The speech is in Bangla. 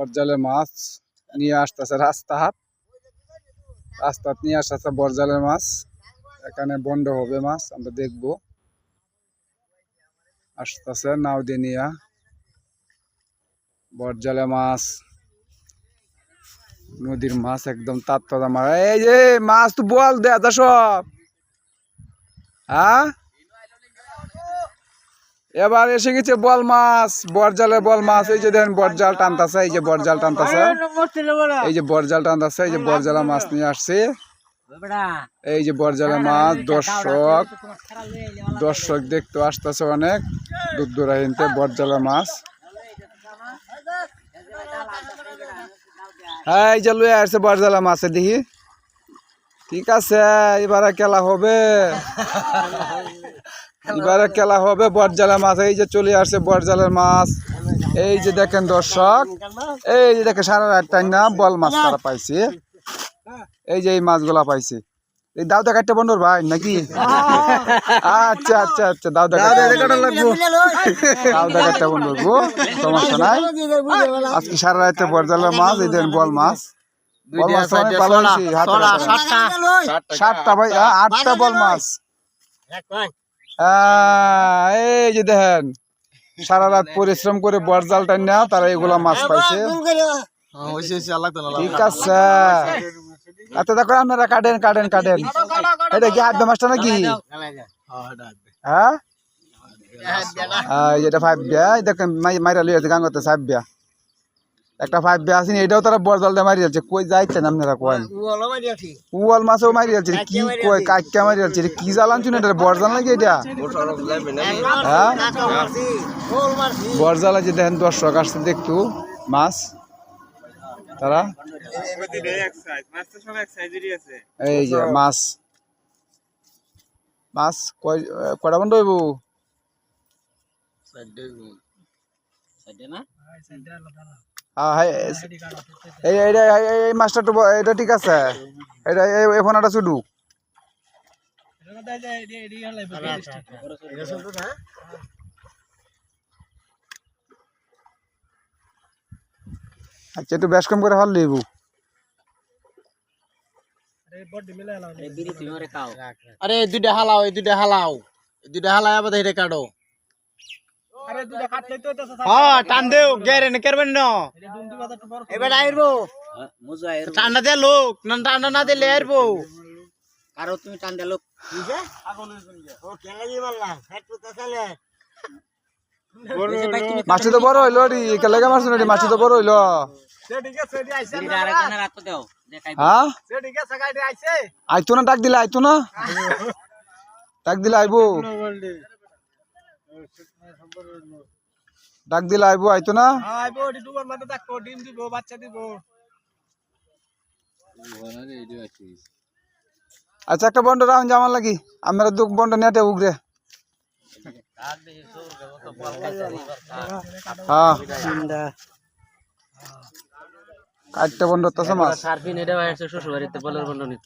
বরজালে মাছ নিয়ে আসতেছে রাস্তাহাট রাস্তা নিয়ে আসতেছে বরজালের মাছ। এখানে বন্ধ হবে মাছ, আমরা দেখব। আসতেছে নাও দিয়ে নিয়া। বরজালে মাছ। নদীর মাছ একদম তাত্তাজা মাছ এই যে মাছ তো বল দে দা সব। হ্যাঁ? এবার এসে গেছে বল মাছ বরজালে বল মাছ এই যে দেখেন বরজাল টানতাছে এই যে বরজাল টানতাছে। এই যে বরজাল টানতাছে এই যে বরজালা মাছ নিয়ে আসছে। এই যে বরজালা মাছ দর্শক। দর্শক দেখতে আসতেছে অনেক দূর দূরাহিনতে বরজালা মাছ। হ্যাঁ এই যে লুয়ে আসছে বরজালা মাছে দেখি ঠিক আছে এবারে খেলা হবে। এবারে খেলা হবে বরজালা মাছ। এই যে চলে আসছে বরজালের মাছ। এই যে দেখেন দর্শক এই যে দেখেন সারা রাত টাইম না বল মাছ তারা পাইছে। এই যে এই মাছগুলা পাইছে। এই দাও দা কাটতে বন্ধুর ভাই নাকি? আচ্ছা আচ্ছা আচ্ছা দাও দা দাও দা কাটতে বন্ধুর গো সমস্যা নাই। আজকে সারা রাতে বরজালের মাছ এই দেন বল মাছ। বল মাছ ভালো হয়েছে সাতটা। ভাই আটটা বল মাছ। এই যে দেখেন সারা রাত পরিশ্রম করে বরজাল টান না তারা এগুলা মাছ পাইছে। ঠিক আছে। আচ্ছা দেখো আপনারা কাটেন কাটেন কাটেন। এটা কি হাত মাছটা নাকি? হ্যাঁ আহ, এই যেটা ফাইভ বিয়া। দেখেন মাই- মাইরা লিয়ে গাঙ্গতে সাহেব বিয়া। একটা ফাইভ বিয়া আছে এটাও তারা বরজাল দিয়ে মারি যাচ্ছে কই যাইছেন আপনারা কয় উয়াল মাছও মারি যাচ্ছে কি কয় কাইকা মারি যাচ্ছে এটা কি জ্বালান এটা বরজাল নাকি এটা? হ্যাঁ? বরজাল আছে দেখেন দর্শক আসছে দেখতু মাছ। তারা? এই যে মাছ। মাছ কয় কয়টা বন্ধ হইব? হ্যাঁ, হ্যাঁ, এই এইটা এই- এই- এই মাছটা এটা ঠিক আছে। এটা এই- ফোনাটা শুধু। আচ্ছা একটু বেশ কম করে হল লিবু আরে এই দুইটা হালাও এই দুইটা হালাও। দুইটা হালাই আবার হেঁটে কাটো। হ্যাঁ টান দেও গেরে নে করবেন না? এবার আইরবো। ঠান্ডা দিয়ে লোক না ঠান্ডা না দিলে আইরবো। কারও তুমি টান দিলো মাছটি তো বড় হইল রে কেলাগে মাছ রে মাছটি তো বড় হইল। হ্যাঁ? আইতো না ডাক দিলে আইতো না? ডাক দিলে আইবো। ডাক দিলে আইবো আইতো না? আচ্ছা একটা বন্ড রাউন জামান লাগি। আমরা দু বন্ড নেটে উগরে হ্যাঁ। কাটতে বন্ড তো মাছ সার্ফিন এটা হয়েছে শ্বশুর বাড়িতে বলের বন্ধ নিত।